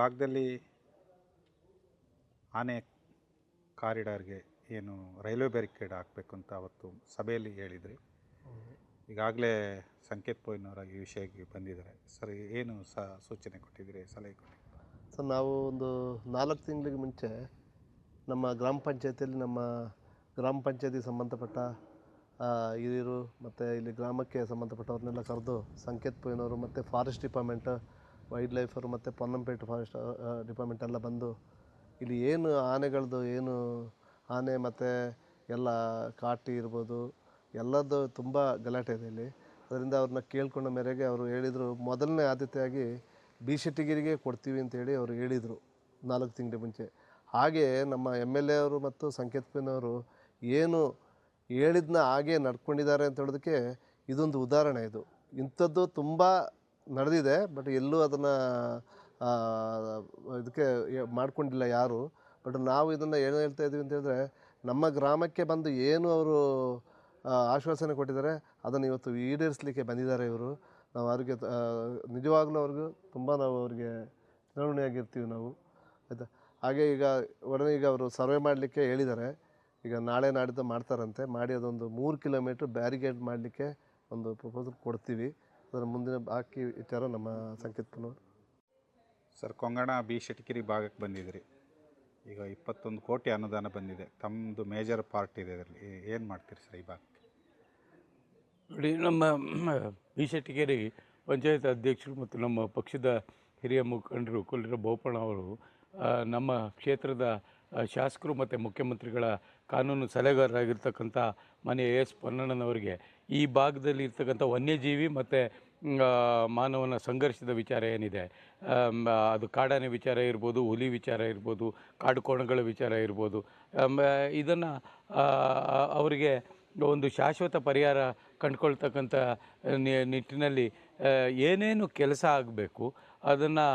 ಭಾಗದಲ್ಲಿ ಆನೆ ಕಾರಿಡಾರ್ಗೆ ಏನು ರೈಲ್ವೆ ಬ್ಯಾರಿಕೇಡ್ ಹಾಕಬೇಕು ಅಂತ ಅವತ್ತು ಸಭೆಯಲ್ಲಿ ಹೇಳಿದ್ರಿ. ಈಗಾಗಲೇ ಸಂಕೇತ್ ಪೋಯ್ನವರ ಈ ವಿಷಯಕ್ಕೆ ಬಂದಿದ್ದಾರೆ. ಸರ್, ಏನು ಸ ಸೂಚನೆ ಕೊಟ್ಟಿದ್ದೀರಿ, ಸಲಹೆ ಕೊಟ್ಟಿದ್ದೀರಿ? ಸರ್, ನಾವು ಒಂದು ನಾಲ್ಕು ತಿಂಗಳಿಗೆ ಮುಂಚೆ ನಮ್ಮ ಗ್ರಾಮ ಪಂಚಾಯತಿಯಲ್ಲಿ ನಮ್ಮ ಗ್ರಾಮ ಪಂಚಾಯತಿ ಸಂಬಂಧಪಟ್ಟ ಹಿರಿಯರು ಮತ್ತು ಇಲ್ಲಿ ಗ್ರಾಮಕ್ಕೆ ಸಂಬಂಧಪಟ್ಟವ್ರನ್ನೆಲ್ಲ ಕರೆದು ಸಂಕೇತ್ ಪೋಯಿನವರು ಮತ್ತು ಫಾರೆಸ್ಟ್ ಡಿಪಾರ್ಟ್ಮೆಂಟ್ ವೈಲ್ಡ್ ಲೈಫರು ಮತ್ತು ಪೊನ್ನಂಪೇಟೆ ಫಾರೆಸ್ಟ್ ಡಿಪಾರ್ಟ್ಮೆಂಟ್ ಎಲ್ಲ ಬಂದು ಇಲ್ಲಿ ಏನು ಆನೆಗಳದ್ದು ಏನು ಆನೆ ಮತ್ತು ಎಲ್ಲ ಕಾಟಿ ಇರ್ಬೋದು, ಎಲ್ಲದ್ದು ತುಂಬ ಗಲಾಟೆ ಇದೆ ಇಲ್ಲಿ. ಅದರಿಂದ ಅವ್ರನ್ನ ಕೇಳ್ಕೊಂಡ ಮೇರೆಗೆ ಅವರು ಹೇಳಿದರು, ಮೊದಲನೇ ಆದ್ಯತೆಯಾಗಿ ಬಿ ಶೆಟ್ಟಿಗಿರಿಗೆ ಕೊಡ್ತೀವಿ ಅಂತೇಳಿ ಅವರು ಹೇಳಿದರು ನಾಲ್ಕು ತಿಂಗಳ ಮುಂಚೆ. ಹಾಗೆ ನಮ್ಮ ಎಂ ಎಲ್ ಎ ಅವರು ಮತ್ತು ಸಂಕೇತ್ ಪೆನ್ನವರು ಏನು ಹೇಳಿದ್ನ ಹಾಗೆ ನಡ್ಕೊಂಡಿದ್ದಾರೆ ಅಂತ ಹೇಳೋದಕ್ಕೆ ಇದೊಂದು ಉದಾಹರಣೆ ಇದು. ಇಂಥದ್ದು ತುಂಬ ನಡೆದಿದೆ, ಬಟ್ ಎಲ್ಲೂ ಅದನ್ನು ಇದಕ್ಕೆ ಮಾಡಿಕೊಂಡಿಲ್ಲ ಯಾರು. ಬಟ್ ನಾವು ಇದನ್ನು ಏನು ಹೇಳ್ತಾ ಇದ್ದೀವಿ ಅಂತ ಹೇಳಿದ್ರೆ, ನಮ್ಮ ಗ್ರಾಮಕ್ಕೆ ಬಂದು ಏನು ಅವರು ಆಶ್ವಾಸನೆ ಕೊಟ್ಟಿದ್ದಾರೆ, ಅದನ್ನು ಇವತ್ತು ಈಡೇರಿಸಲಿಕ್ಕೆ ಬಂದಿದ್ದಾರೆ ಇವರು. ನಾವು ಅವ್ರಿಗೆ ನಿಜವಾಗ್ಲೂ ಅವ್ರಿಗೂ ತುಂಬ ನಾವು ಅವ್ರಿಗೆ ಚುನಾವಣೆಯಾಗಿರ್ತೀವಿ ನಾವು. ಆಯಿತಾ? ಹಾಗೆ ಈಗ ಒಡನೆ ಈಗ ಅವರು ಸರ್ವೆ ಮಾಡಲಿಕ್ಕೆ ಹೇಳಿದ್ದಾರೆ. ಈಗ ನಾಳೆ ನಾಡಿದ್ದು ಮಾಡ್ತಾರಂತೆ. ಮಾಡಿ ಅದೊಂದು ಮೂರು ಕಿಲೋಮೀಟ್ರ್ ಬ್ಯಾರಿಗೇಡ್ ಮಾಡಲಿಕ್ಕೆ ಒಂದು ಪ್ರಪೋಸಲ್ ಕೊಡ್ತೀವಿ. ಅದರ ಮುಂದಿನ ಬಾಕಿ ವಿಚಾರ ನಮ್ಮ ಸಂಕೇತನವರು ಸರ್ ಕೊಂಗಣ ಬಿ ಶೆಟ್ಕಿರಿ ಭಾಗಕ್ಕೆ ಬಂದಿದ್ರಿ. ಈಗ ಇಪ್ಪತ್ತೊಂದು ಕೋಟಿ ಅನುದಾನ ಬಂದಿದೆ. ತಮ್ಮದು ಮೇಜರ್ ಪಾರ್ಟ್ ಇದೆ ಅದರಲ್ಲಿ. ಏನು ಮಾಡ್ತೀರಿ ಸರ್ ಈ ಭಾಗಕ್ಕೆ? ನೋಡಿ ನಮ್ಮ ಬಿ ಶೆಟ್ಟಿಗೇರಿ ಪಂಚಾಯತ್ ಅಧ್ಯಕ್ಷರು ಮತ್ತು ನಮ್ಮ ಪಕ್ಷದ ಹಿರಿಯ ಮುಖಂಡರು ಕೊಲ್ಲಿರ ಬೋಪಣ್ಣ ಅವರು ನಮ್ಮ ಕ್ಷೇತ್ರದ ಶಾಸಕರು ಮತ್ತು ಮುಖ್ಯಮಂತ್ರಿಗಳ ಕಾನೂನು ಸಲಹೆಗಾರರಾಗಿರ್ತಕ್ಕಂಥ ಮನೆ ಎ ಎಸ್ ಪೊನ್ನಣ್ಣನವರಿಗೆ ಈ ಭಾಗದಲ್ಲಿ ಇರ್ತಕ್ಕಂಥ ವನ್ಯಜೀವಿ ಮತ್ತು ಮಾನವನ ಸಂಘರ್ಷದ ವಿಚಾರ ಏನಿದೆ? ಅದು ಕಾಡಾನೆ ವಿಚಾರ ಇರ್ಬೋದು, ಹುಲಿ ವಿಚಾರ ಇರ್ಬೋದು, ಕಾಡು ಕೋಣಗಳ ವಿಚಾರ ಇರ್ಬೋದು. ಇದನ್ನು ಅವರಿಗೆ ಒಂದು ಶಾಶ್ವತ ಪರಿಹಾರ ಕಂಡುಕೊಳ್ತಕ್ಕಂಥ ನಿಟ್ಟಿನಲ್ಲಿ ಏನೇನು ಕೆಲಸ ಆಗಬೇಕು ಅದನ್ನು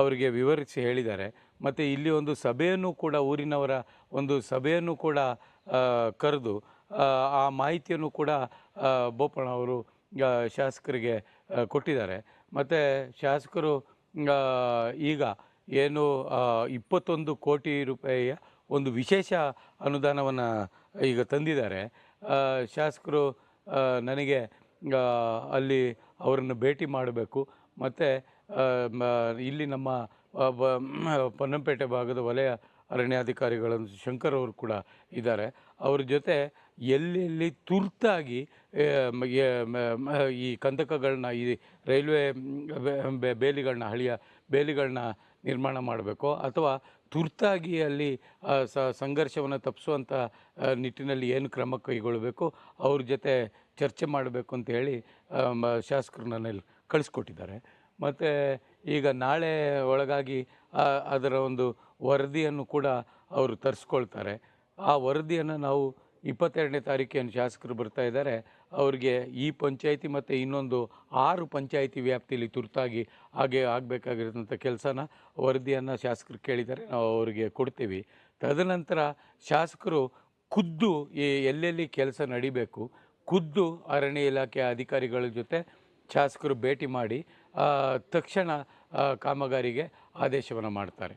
ಅವರಿಗೆ ವಿವರಿಸಿ ಹೇಳಿದ್ದಾರೆ. ಮತ್ತು ಇಲ್ಲಿ ಒಂದು ಸಭೆಯನ್ನು ಕೂಡ, ಊರಿನವರ ಒಂದು ಸಭೆಯನ್ನು ಕೂಡ ಕರೆದು ಆ, ಮಾಹಿತಿಯನ್ನು ಕೂಡ ಬೋಪಣ್ಣ ಅವರು ಶಾಸಕರಿಗೆ ಕೊಟ್ಟಿದ್ದಾರೆ. ಮತ್ತು ಶಾಸಕರು ಈಗ ಏನು ಇಪ್ಪತ್ತೊಂದು ಕೋಟಿ ರೂಪಾಯಿಯ ಒಂದು ವಿಶೇಷ ಅನುದಾನವನ್ನು ಈಗ ತಂದಿದ್ದಾರೆ. ಶಾಸಕರು ನನಗೆ ಅಲ್ಲಿ ಅವರನ್ನು ಭೇಟಿ ಮಾಡಬೇಕು. ಮತ್ತು ಇಲ್ಲಿ ನಮ್ಮ ಪೊನ್ನಂಪೇಟೆ ಭಾಗದ ವಲಯ ಅರಣ್ಯಾಧಿಕಾರಿಗಳನ್ನು ಶಂಕರ್ ಅವರು ಕೂಡ ಇದ್ದಾರೆ. ಅವ್ರ ಜೊತೆ ಎಲ್ಲೆಲ್ಲಿ ತುರ್ತಾಗಿ ಈ ಕಂದಕಗಳನ್ನ ಈ ರೈಲ್ವೆ ಬೇಲಿಗಳನ್ನ ಹಳಿಯ ಬೇಲಿಗಳನ್ನ ನಿರ್ಮಾಣ ಮಾಡಬೇಕು. ಅಥವಾ ತುರ್ತಾಗಿ ಅಲ್ಲಿ ಸಂಘರ್ಷವನ್ನು ತಪ್ಪಿಸುವಂಥ ನಿಟ್ಟಿನಲ್ಲಿ ಏನು ಕ್ರಮ ಕೈಗೊಳ್ಳಬೇಕು ಅವ್ರ ಜೊತೆ ಚರ್ಚೆ ಮಾಡಬೇಕು ಅಂತ ಹೇಳಿ ಆ, ಮ- ಶಾಸಕರು ನನ್ನಲ್ಲಿ ಕಳಿಸ್ಕೊಟ್ಟಿದ್ದಾರೆ. ಮತ್ತು ಈಗ ನಾಳೆ ಒಳಗಾಗಿ ಅದರ ಒಂದು ವರದಿಯನ್ನು ಕೂಡ ಅವರು ತರಿಸ್ಕೊಳ್ತಾರೆ. ಆ ವರದಿಯನ್ನು ನಾವು ಇಪ್ಪತ್ತೆರಡನೇ ತಾರೀಕೇನು ಶಾಸಕರು ಬರ್ತಾ ಇದ್ದಾರೆ. ಅವರಿಗೆ ಈ ಪಂಚಾಯಿತಿ ಮತ್ತು ಇನ್ನೊಂದು ಆರು ಪಂಚಾಯಿತಿ ವ್ಯಾಪ್ತಿಯಲ್ಲಿ ತುರ್ತಾಗಿ ಹಾಗೆ ಆಗಬೇಕಾಗಿರೋಂಥ ಕೆಲಸನ ವರದಿಯನ್ನು ಶಾಸಕರು ಕೇಳಿದ್ದಾರೆ. ನಾವು ಅವರಿಗೆ ಕೊಡ್ತೀವಿ. ತದನಂತರ ಶಾಸಕರು ಖುದ್ದು ಈ ಎಲ್ಲೆಲ್ಲಿ ಕೆಲಸ ನಡಿಬೇಕು, ಖುದ್ದು ಅರಣ್ಯ ಇಲಾಖೆ ಅಧಿಕಾರಿಗಳ ಜೊತೆ ಶಾಸಕರು ಭೇಟಿ ಮಾಡಿ ತಕ್ಷಣ ಕಾಮಗಾರಿಗೆ ಆದೇಶವನ್ನು ಮಾಡ್ತಾರೆ.